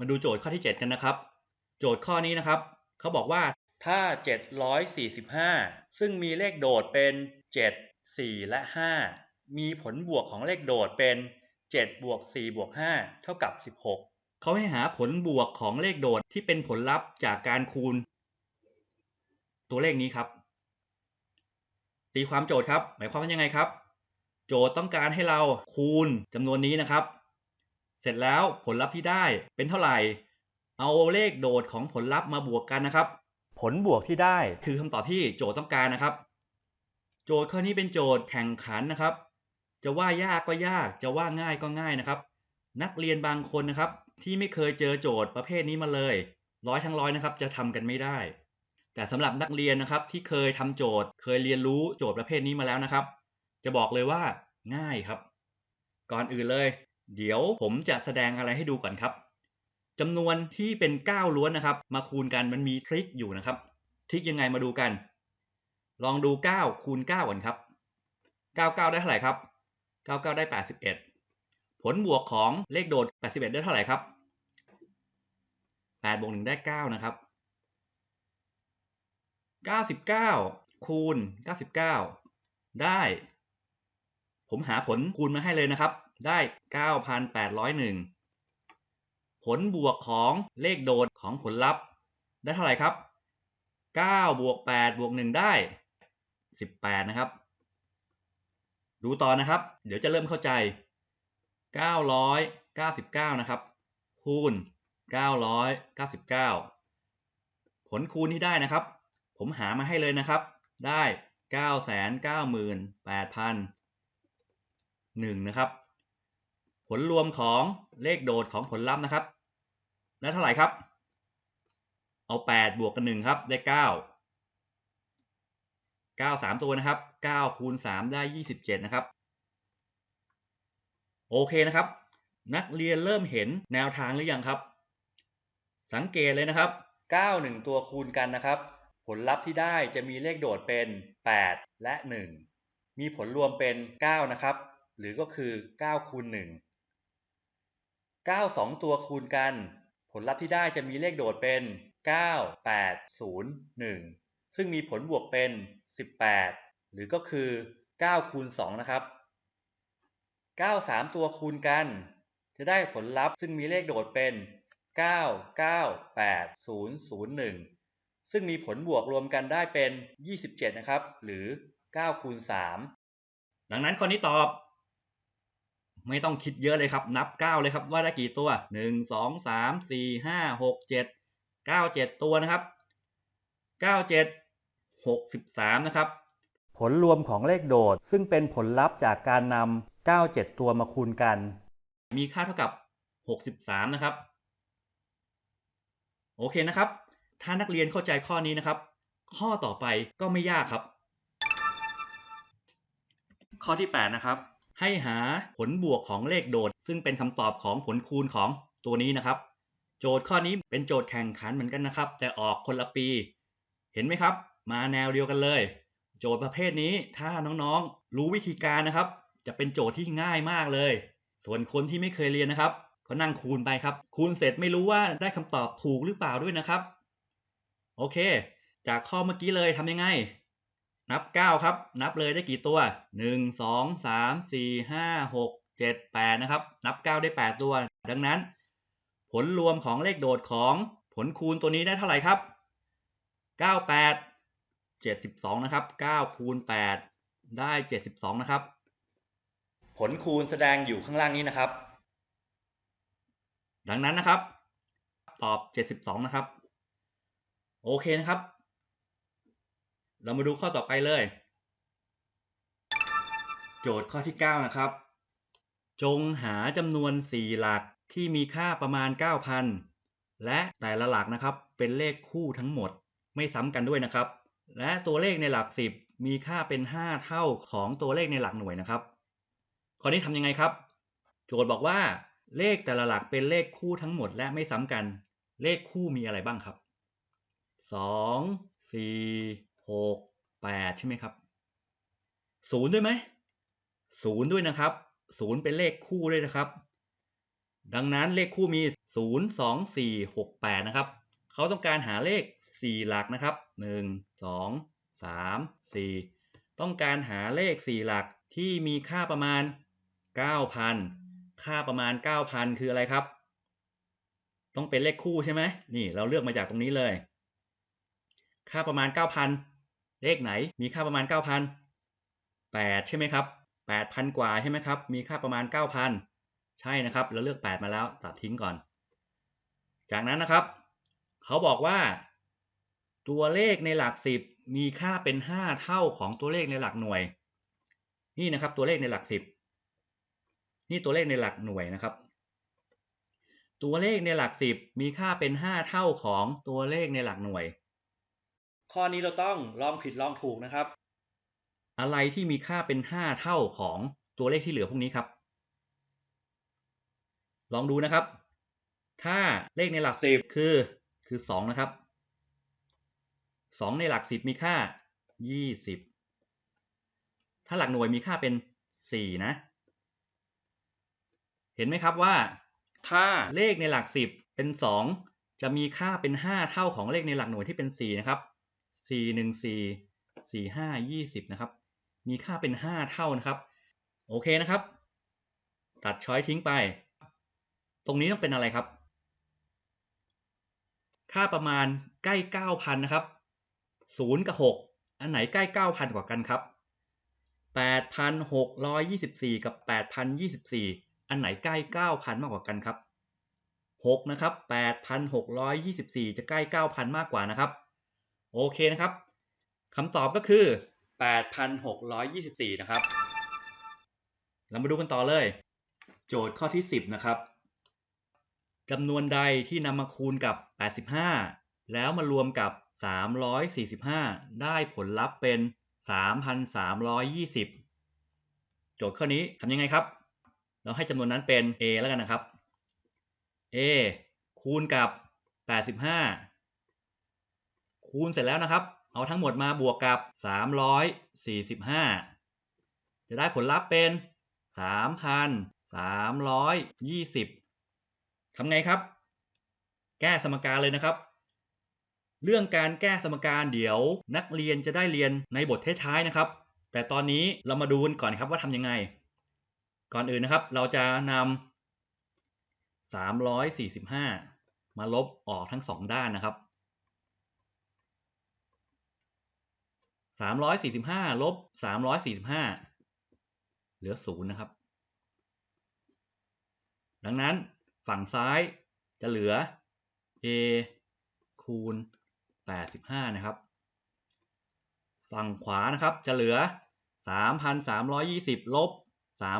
มาดูโจทย์ข้อที่ 7 กันนะครับ โจทย์ข้อนี้นะครับ เขาบอกว่าถ้า 745 ซึ่งมีเลขโดดเป็น 7 4 และ 5 มีผลบวกของเลขโดดเป็น 7 บวก 4 บวก 5 เท่ากับ 16 เขาให้หาผลบวกของเลขโดดที่เป็นผลลัพธ์จากการคูณ ตัวเลขนี้ครับ ตีความโจทย์ครับ หมายความว่ายังไงครับ โจทย์ต้องการให้เราคูณจำนวนนี้นะครับ เสร็จแล้วผลลัพธ์ที่ได้เป็นเท่าไหร่ เอาเลขโดดของผลลัพธ์มาบวกกันนะครับ ผลบวกที่ได้คือคำตอบที่โจทย์ต้องการนะครับ โจทย์ข้อนี้เป็นโจทย์แข่งขันนะครับ จะว่ายากก็ยาก จะว่าง่ายก็ง่ายนะครับ นักเรียนบางคนนะครับ ที่ไม่เคยเจอโจทย์ประเภทนี้มาเลย ร้อยทั้งร้อยนะครับ จะทำกันไม่ได้ แต่สำหรับนักเรียนนะครับที่เคยทำโจทย์ เคยเรียนรู้โจทย์ประเภทนี้มาแล้วนะครับ จะบอกเลยว่าง่ายครับ ก่อนอื่นเลย เดี๋ยวผมจะแสดงอะไรให้ดูก่อนครับจำนวนที่เป็น 9 ล้วนนะครับ มาคูณกันมันมีทริคอยู่นะครับ ทริคยังไงมาดูกัน ลองดู 9 คูณ 9 ก่อนครับ 99 ได้เท่าไหร่ครับ 99 ได้ 81 ผลบวกของเลขโดด 81 ได้เท่าไหร่ครับ8บวก1ได้ 9 นะครับ 99 คูณ 99 ได้ ผมหาผลคูณมาให้เลยนะครับ ได้ 9,801 ผลบวกของเลขโดดของผลลัพธ์ ได้เท่าไหร่ครับ 9 บวก 8 บวก 1 ได้ 18 นะครับ ดูต่อนะครับ เดี๋ยวจะเริ่มเข้าใจ 999 นะครับ คูณ 999 ผลคูณที่ได้นะครับ ผมหามาให้เลยนะครับ ได้ 998,000 1นะครับ ผลรวมของเลขโดดของผลลัพธ์นะครับ ได้เท่าไหร่ครับ เอา 8 บวกกัน 1 ครับ ได้ 9 9 3 ตัวนะครับ 9 คูณ 3 ได้ 27 นะครับ โอเคนะครับ นักเรียนเริ่มเห็นแนวทางหรือยังครับ สังเกตเลยนะครับ 9 1 ตัวคูณกันนะครับ ผลลัพธ์ที่ได้จะมีเลขโดดเป็น 8 และ 1 มีผลรวมเป็น 9 นะครับ หรือก็คือ 9 คูณ 1 9 2 ตัวคูณกัน ผลลัพธ์ที่ได้จะมีเลขโดดเป็น 9 8 0 1 ซึ่งมีผลบวกเป็น 18 หรือก็คือ 9 คูณ 2 นะครับ 9 3 ตัวคูณกัน จะได้ผลลัพธ์ซึ่งมีเลขโดดเป็น 9 9 8 0 0 1 ซึ่งมีผลบวกรวมกันได้เป็น 27 นะครับ หรือ 9 คูณ 3 ดังนั้นข้อนี้ตอบ ไม่ต้องคิดเยอะเลยครับ นับ 9 เลยครับว่าได้กี่ตัว 1 2 3 4 5 6 7 9 7 ตัวนะครับ 9 7 63 นะครับ ผลรวมของเลขโดด ซึ่งเป็นผลลัพธ์จากการนำ97 ตัวมาคูณกัน มีค่าเท่ากับ 63 นะครับ โอเคนะครับ ถ้านักเรียนเข้าใจข้อนี้นะครับ ข้อต่อไปก็ไม่ยากครับ ข้อที่ 8 นะครับ ให้หาผลบวกของเลขโดด ซึ่งเป็นคำตอบของผลคูณของตัวนี้นะครับ โจทย์ข้อนี้เป็นโจทย์แข่งขันเหมือนกันนะครับ แต่ออกคนละปี เห็นไหมครับ มาแนวเดียวกันเลย โจทย์ประเภทนี้ถ้าน้องๆ รู้วิธีการนะครับ จะเป็นโจทย์ที่ง่ายมากเลย ส่วนคนที่ไม่เคยเรียนนะครับก็นั่งคูณไปครับ คูณเสร็จไม่รู้ว่าได้คำตอบถูกหรือเปล่าด้วยนะครับ โอเค จากข้อเมื่อกี้เลยทำยังไง นับ 9 ครับ นับเลยได้กี่ตัว 1 2 3 4 5 6 7 8 นะครับ นับ 9 ได้ 8 ตัว ดังนั้น ผลรวมของเลขโดดของผลคูณตัวนี้ได้เท่าไหร่ครับ 98 72 นะครับ 9 คูณ 8 ได้ 72 นะครับ ผลคูณแสดงอยู่ข้างล่างนี้นะครับ ดังนั้นนะครับ ตอบ 72 นะครับ โอเคนะครับ เรามาดูข้อต่อไปเลย โจทย์ข้อที่ 9 นะครับ จงหาจำนวน 4 หลักที่มีค่าประมาณ 9,000 และแต่ละหลักนะครับเป็นเลขคู่ทั้งหมด ไม่ซ้ำกันด้วยนะครับ และตัวเลขในหลัก 10 มีค่าเป็น 5 เท่าของตัวเลขในหลักหน่วยนะครับข้อนี้ทำยังไงครับ โจทย์บอกว่าเลขแต่ละหลักเป็นเลขคู่ทั้งหมดและไม่ซ้ำกัน เลขคู่มีอะไรบ้างครับ 2 4 6 8ใช่ไหมครับ0ด้วยไหม0ด้วยนะครับ0เป็นเลขคู่ด้วยนะครับ ดังนั้นเลขคู่มี0 2 4 6 8นะครับเขาต้องการหาเลข4หลักนะครับ1 2 3 4ต้องการหาเลข4หลักที่มีค่าประมาณ9,000ค่าประมาณ9,000คืออะไรครับ ต้องเป็นเลขคู่ใช่ไหมนี่เราเลือกมาจากตรงนี้เลย ค่าประมาณ9,000 เลขไหนมีค่าประมาณ 9,000 8 ใช่ไหมครับ 8,000 กว่าใช่ไหมครับ มีค่าประมาณ 9,000 ใช่นะครับ เราเลือก 8 มาแล้วตัดทิ้งก่อน จากนั้นนะครับ เขาบอกว่า ตัวเลขในหลัก 10 มีค่าเป็น 5 เท่าของตัวเลขในหลักหน่วย นี่นะครับตัวเลขในหลัก 10 นี่ตัวเลขในหลักหน่วยนะครับ ตัวเลขในหลัก 10 มีค่าเป็น 5 เท่าของตัวเลขในหลักหน่วย ข้อนี้เราต้องลองผิดลองถูกนะครับ อะไรที่มีค่าเป็น 5 เท่าของตัวเลขที่เหลือพวกนี้ครับ ลองดูนะครับ ถ้าเลขในหลัก10คือคือ 2 นะครับ 2 ในหลัก 10 มีค่า 20 ถ้าหลักหน่วยมีค่าเป็น 4 นะ เห็นไหมครับว่า ถ้าเลขในหลัก 10 เป็น 2 จะมีค่าเป็น 5 เท่าของเลขในหลักหน่วยที่เป็น 4 นะครับ 4 1 4 4 5 20 นะครับ มีค่าเป็น 5 เท่านะครับ โอเคนะครับ ตัดช้อยทิ้งไป ตรงนี้ต้องเป็นอะไรครับ ค่าประมาณใกล้ 9,000 นะครับ 0 กับ 6 อันไหนใกล้ 9,000 กว่ากันครับ 8,624 กับ 8,024 อันไหนใกล้ 9,000 มากกว่ากันครับ6นะครับ8,624 จะใกล้ 9,000 มากกว่านะครับ โอเคนะครับคำตอบก็คือ 8,624 นะครับ เรามาดูกันต่อเลย โจทย์ข้อที่ 10 นะครับจำนวนใดที่นำมาคูณกับ 85 แล้วมารวมกับ 345 ได้ผลลัพธ์เป็น 3,320 โจทย์ข้อนี้ทำยังไงครับ เราให้จำนวนนั้นเป็น a แล้วกันนะครับ a คูณกับ 85 คูณเสร็จแล้วนะครับ เอาทั้งหมดมาบวกกับ 345 จะได้ผลลัพธ์เป็น 3,320 ทำไงครับ แก้สมการเลยนะครับ เรื่องการแก้สมการเดี๋ยวนักเรียนจะได้เรียนในบทท้ายๆนะครับ แต่ตอนนี้เรามาดูกันก่อนครับว่าทำยังไง ก่อนอื่นนะครับ เราจะนำ345 มาลบออกทั้งสองด้านนะครับ 345ลบ345เหลือ0นะครับ ดังนั้นฝั่งซ้ายจะเหลือ a คูณ85นะครับ ฝั่งขวานะครับจะเหลือ3,320ลบ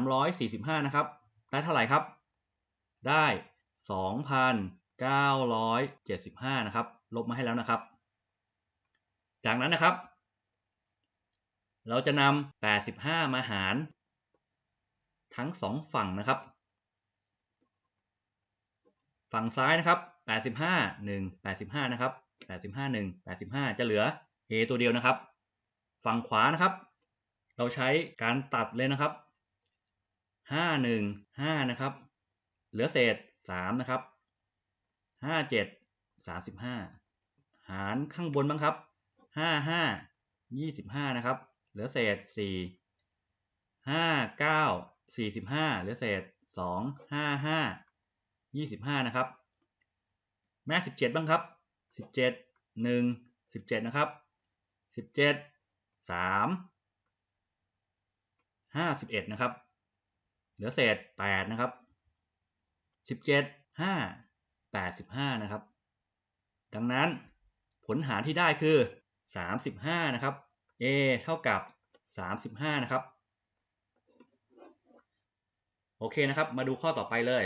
345นะครับ ได้เท่าไหร่ครับ ได้2,975นะครับ ลบมาให้แล้วนะครับ จากนั้นนะครับ เราจะนำ85 มาหาร ทั้งสองฝั่งนะครับ ฝั่งซ้ายนะครับ 85 1 85 นะครับ 85 1 85 จะเหลือ a ตัวเดียวนะครับ ฝั่งขวานะครับ เราใช้การตัดเลยนะครับ 5 1 5 นะครับ เหลือเศษ 3 นะครับ 5 7 35 หารข้างบนบ้างครับ 5 5 25 นะครับ ลือเศษ4 5 9 45เหลือเศษ2 5 5 25นะครับ แม่17บ้างครับ17 1 17นะครับ17 3 51นะครับ เหลือเศษ8นะครับ17 5 85นะครับ ดังนั้นผลหารที่ได้คือ35นะครับ a เท่ากับ 35 นะครับ โอเคนะครับ มาดูข้อต่อไปเลย